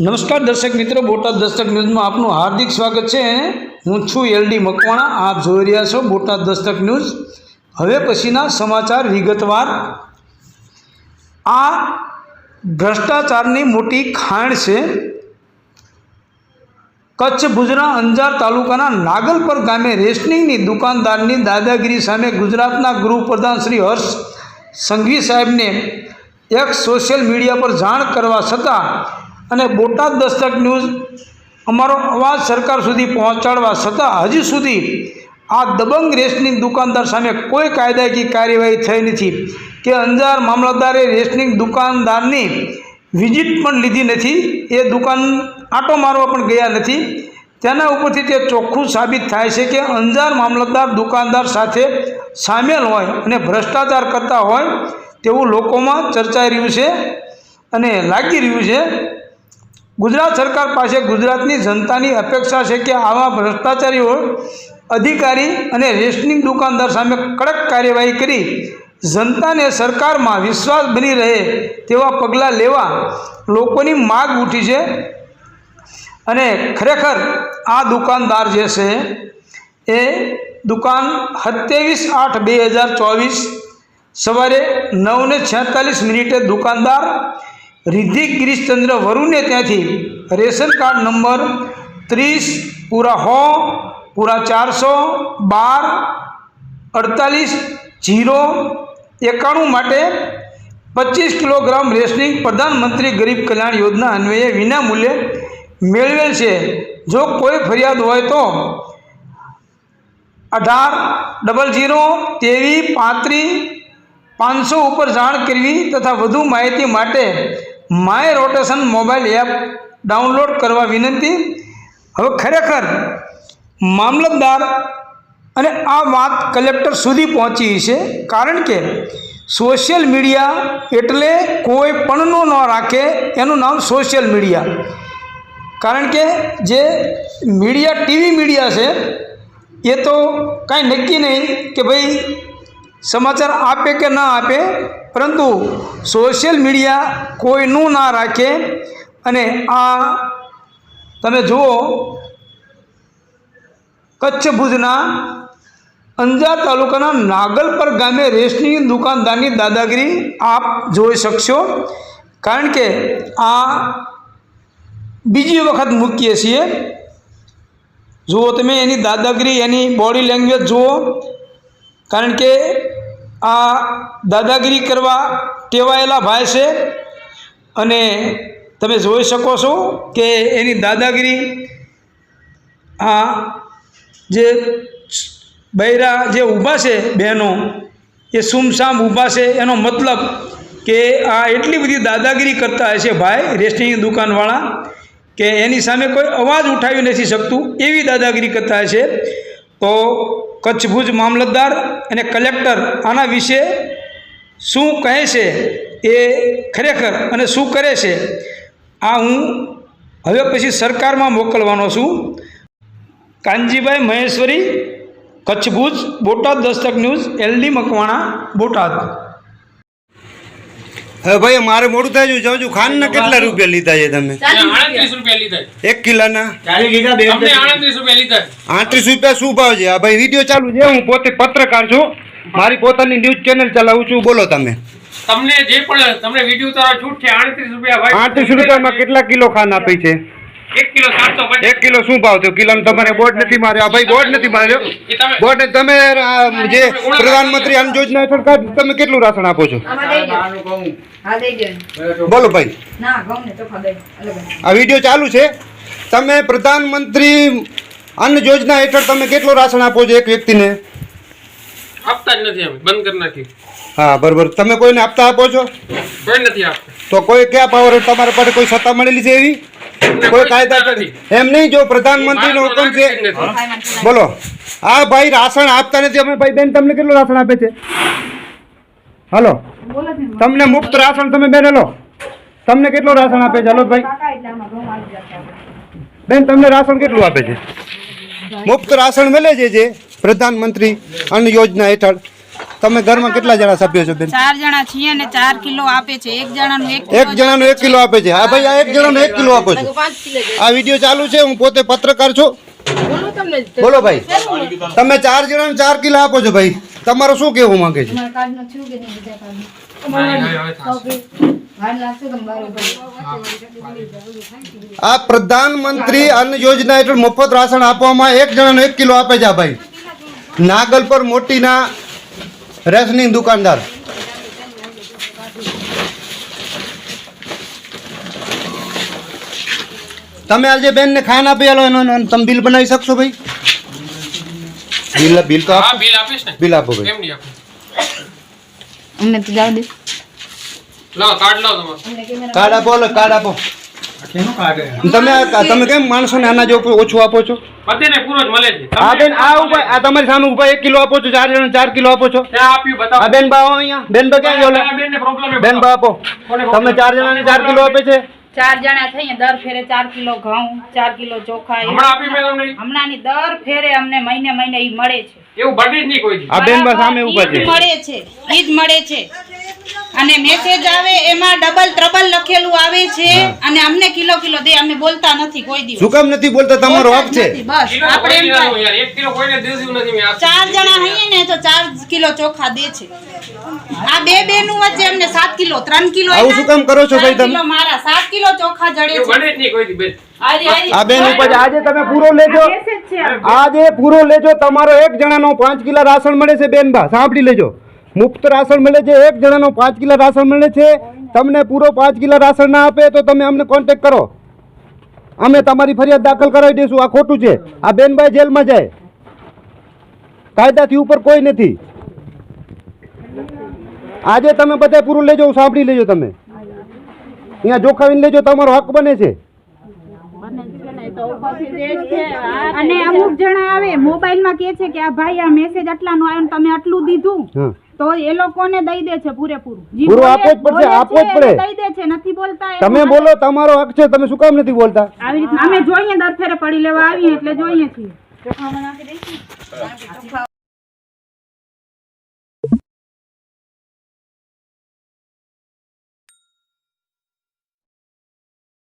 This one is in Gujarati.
નમસ્કાર દર્શક મિત્રો, બોટાદ દસ્તક ન્યૂઝમાં આપનું હાર્દિક સ્વાગત છે. હું છું એલડી મકવાણા, આપ જોઈ રહ્યા છો બોટાદ દસ્તક ન્યૂઝ. હવે પછીના સમાચાર વિગતવાર. આ ભ્રષ્ટાચારની મોટી ખાણ છે. કચ્છ ભુજના અંજાર તાલુકાના નાગલપર ગામે રેશનિંગની દુકાનદારની દાદાગીરી સામે ગુજરાતના ગૃહપ્રધાન શ્રી હર્ષ સંઘવી સાહેબને એક સોશિયલ મીડિયા પર જાણ કરવા છતાં અને બોટાદ દસ્તક ન્યૂઝ અમારો અવાજ સરકાર સુધી પહોંચાડવા છતાં હજી સુધી આ દબંગ રેશનિંગ દુકાનદાર સામે કોઈ કાયદાકીય કાર્યવાહી થઈ નથી કે અંજાર મામલતદારે રેશનિંગ દુકાનદારની વિઝિટ પણ લીધી નથી, એ દુકાન આંટો મારવા પણ ગયા નથી. તેના ઉપરથી તે ચોખ્ખું સાબિત થાય છે કે અંજાર મામલતદાર દુકાનદાર સાથે સામેલ હોય અને ભ્રષ્ટાચાર કરતા હોય તેવું લોકોમાં ચર્ચાઈ રહ્યું છે અને લાગી રહ્યું છે ગુજરાત સરકાર પાસે ગુજરાતની જનતાની અપેક્ષા છે કે આવા ભ્રષ્ટાચારીઓ અધિકારી અને રેશનિંગ દુકાનદાર સામે કડક કાર્યવાહી કરી જનતાને સરકારમાં વિશ્વાસ બની રહે તેવા પગલાં લેવા લોકોની માગ ઉઠી છે. અને ખરેખર આ દુકાનદાર જે છે એ દુકાન સત્યાવીસ આઠ બે હજાર ચોવીસ સવારે નવને છેતાલીસ મિનિટે દુકાનદાર રિદ્ધિ ગિરીશચંદ્ર વરુને ત્યાંથી રેશન કાર્ડ નંબર ત્રીસ, પૂરા હો, પૂરા ચારસો, બાર, અડતાલીસ, જીરો, એકાણું માટે પચીસ કિલોગ્રામ રેશનિંગ પ્રધાનમંત્રી ગરીબ કલ્યાણ યોજના અન્વયે વિનામૂલ્યે મેળવેલ છે. જો કોઈ ફરિયાદ હોય તો અઢાર, ડબલ જીરો તેવી પાંત્રીસ, પાંચસો ઉપર જાણ કરવી તથા વધુ માહિતી માટે my rotation mobile app download કરવા વિનંતી. હવે ખરેખર મામલતદાર અને આ વાત કલેક્ટર સુધી પહોંચી છે. કારણ કે સોશિયલ મીડિયા એટલે કોઈ પણનો ન રાખે એનું નામ સોશિયલ મીડિયા કારણ કે જે મીડિયા ટીવી મીડિયા છે, એ તો કાંઈ નક્કી નહીં કે ભાઈ સમાચાર આપે કે ના આપે, પરંતુ સોશિયલ મીડિયા કોઈનું ના રાખે. અને આ તમે જુઓ, કચ્છ ભુજના અંજાર તાલુકાના નાગલપર ગામે રેશની દુકાનદારની દાદાગીરી આપ જોઈ શકશો. કારણ કે આ બીજી વખત મૂકીએ છીએ. જુઓ તમે એની દાદાગીરી, એની બોડી લેંગ્વેજ જુઓ. કારણ કે આ દાદાગીરી કરવા ટેવાયેલા ભાઈ છે. અને તમે જોઈ શકો છો કે એની દાદાગીરી આ જે બૈરા જે ઊભા છે બહેનો, એ સુમસામ ઊભા છે. એનો મતલબ કે આ એટલી બધી દાદાગીરી કરતા હશે ભાઈ રેસ્ટની દુકાનવાળા, કે એની સામે કોઈ અવાજ ઉઠાવી નથી શકતું એવી દાદાગીરી કરતા હશે. તો કચ્છ ભુજ મામલતદાર અને કલેક્ટર આના વિશે શું કહે છે એ ખરેખર અને શું કરે છે, આ હું હવે પછી સરકારમાં મોકલવાનો છું. Kanjibhai Maheshwari, Kutch Bhuj Botad Dastak news, LD Makwana, Botad. હવે ભાઈ મારે મોડું થાય છે. જાઉં છું ના કેટલા રૂપિયા લીધા છે તમે? આડત્રીસ રૂપિયા લીધા એક કિલાના? આડત્રીસ રૂપિયા લીધા રૂપિયા શું ભાવ છે? આ ભાઈ વીડિયો ચાલુ છે. હું પોતે પત્રકાર છું. મારી પોતાની ન્યૂઝ ચેનલ ચલાવું છું. બોલો તમે. તમને જે પણ તમને વીડિયો તારા છૂટ છે આડત્રીસ રૂપિયા ભાઈ. આઠત્રીસ રૂપિયામાં કેટલા કિલો ખાન આપી છે? એક કિલો શું ભાવ થયો કિલો તમારે બોર્ડ નથી માર્યો. આ ભાઈ બોર્ડ નથી માર્યો. બોર્ડ તમે જે પ્રધાનમંત્રી અન્ન યોજના હેઠળ તમે કેટલું રાશન આપો છો? બોલો ભાઈ. આ વીડિયો ચાલુ છે. તમે પ્રધાનમંત્રી અન્ન યોજના હેઠળ તમે કેટલું રાશન આપો છો એક વ્યક્તિને? આપતા જ નથી બંધ કરી નાખી. હા બરોબર. તમે કોઈને આપતા આપો છો? કોઈ નથી આપતા. તો કોઈ ક્યાં પાવર તમારા પાસે કોઈ સત્તા મળેલી છે એવી? કોઈ કાયદા. એમ નહીં જો પ્રધાનમંત્રીનો હુકમ છે. બોલો. આ ભાઈ રાશન આપતા નથી. અમે ભાઈ બેન તમને કેટલું રાશન આપે છે? હલો. તમને મુક્ત રાશન તમે બેન લો તમને કેટલું રાશન આપે છે? ભાઈ. બેન તમને રાશન કેટલું આપે છે? મુક્ત રાશન મળે છે જે પ્રધાનમંત્રી અન્ન યોજના હેઠળ. તમે ઘરમાં કેટલા જણા સભ્યો છો બેન? ચાર જણા છીએ અને ચાર કિલો આપે છે. એક જણાનું એક એક જણાનો એક કિલો આપે છે. હા ભાઈ આ એક જણાનું એક કિલો આપો છો. આ વીડિયો ચાલુ છે હું પોતે પત્રકાર છું. બોલો ભાઈ. તમે ચાર જણાને ચાર કિલો આપો છો ભાઈ. તમારું શું કહેવું માંગે છે? આ પ્રધાનમંત્રી અન્ન યોજના હેઠળ મફત રાશન આપવામાં એક જણાનો એક કિલો આપે છે આ ભાઈ. નાગલ પર મોટીના રેશનિંગ દુકાનદાર. તમે આજે બેન ને ખાન આપી આલો એનો તમે બિલ બનાવી શકશો ભાઈ? બિલ બિલ તો હા આપો બિલ આપીશ ને. બિલ આપો ભાઈ. કેમ નહીં આપો? અમને તો જાવ દે. લાવો કાર્ડ લાવો તમારું. કાર્ડ આપો લો કાર્ડ આપો. તમે તમે કેમ માણસોને અનાજ ઓછું ઓછું આપો છો? બધેને પૂરો જ મળે છે. આ બેન આ ઊભા આ તમારી સામે ઊભા એક કિલો આપો છો ચાર જણા ચાર કિલો આપો છો. આ બેન બા અહીંયા. બેન બા ક્યાં ગયો બેન બા આપો તમે ચાર જણાને ચાર કિલો આપે છે? ચાર જણા થઈએ દર ફેરે ચાર કિલો ઘઉં ચાર કિલો ચોખા. હમણાં દર ફેરે અમને મહિને મહિને ઈ મળે છે. એવું બને જ નહીં કોઈ આ બેન બા સામે ઊભા છે. મળે છે ઈ જ મળે છે. અને મેસેજ આવે એમાં ડબલ ટ્રબલ લખેલું આવે છે અને અમને કિલો કિલો દે અમે બોલતા નથી કોઈ દિવસ. શું કામ નથી બોલતા? તમારો હક છે? બસ આપણે એમ ના. એક કિલો કોઈને દીધું નથી મે ચાર જણા હઈએ ને તો 4 કિલો ચોખા દે છે. આ બે બેનું વચ્ચે અમને સાત કિલો ત્રણ કિલો આવું શું કામ કરો છો ભાઈ તમે? કિલો મારા સાત કિલો ચોખા જડે છે. બને જ નહીં કોઈ દી બેન હારી, હારી. આ બેન ઉપર આજે તમે પૂરો લેજો. આજે પૂરો લેજો. તમારો એક જણાનો પાંચ કિલો રાશન મળે છે બેન બા. સાંભળી લેજો. મુફ્ત રાશન મળે છે એક જણાનો પાંચ કિલો રાશન મળે છે. તમને પૂરો પાંચ કિલો રાશન ના આપે તો તમે અમને કોન્ટેક કરો. અમે તમારી ફરિયાદ દાખલ કરાવી દઈશું. આ ખોટું છે. આ બેનભાઈ જેલમાં જાય. કાયદાથી ઉપર કોઈ નથી. આજે તમે બધા પૂરું લેજો સાંભળી લેજો તમે. અહીંયા જોખાવીને લેજો તમારો હક બને છે. અને અમુક જણા આવે મોબાઈલમાં કે છે કે આ ભાઈ આ મેસેજ આટલાનો આવ્યો તમે આટલું દીધું. હા. તો એ લોકોને દઈ દે છે પૂરેપૂરું. પૂરું આપવું જ પડશે, આપવું જ પડે. દઈ દે છે નથી બોલતા તમે બોલો તમારો હક છે તમે શું કામ નથી બોલતા? આવી રીતના અમે જોઈએ દર ફેરે પડી લેવા આવીએ એટલે જોઈએ છીએ.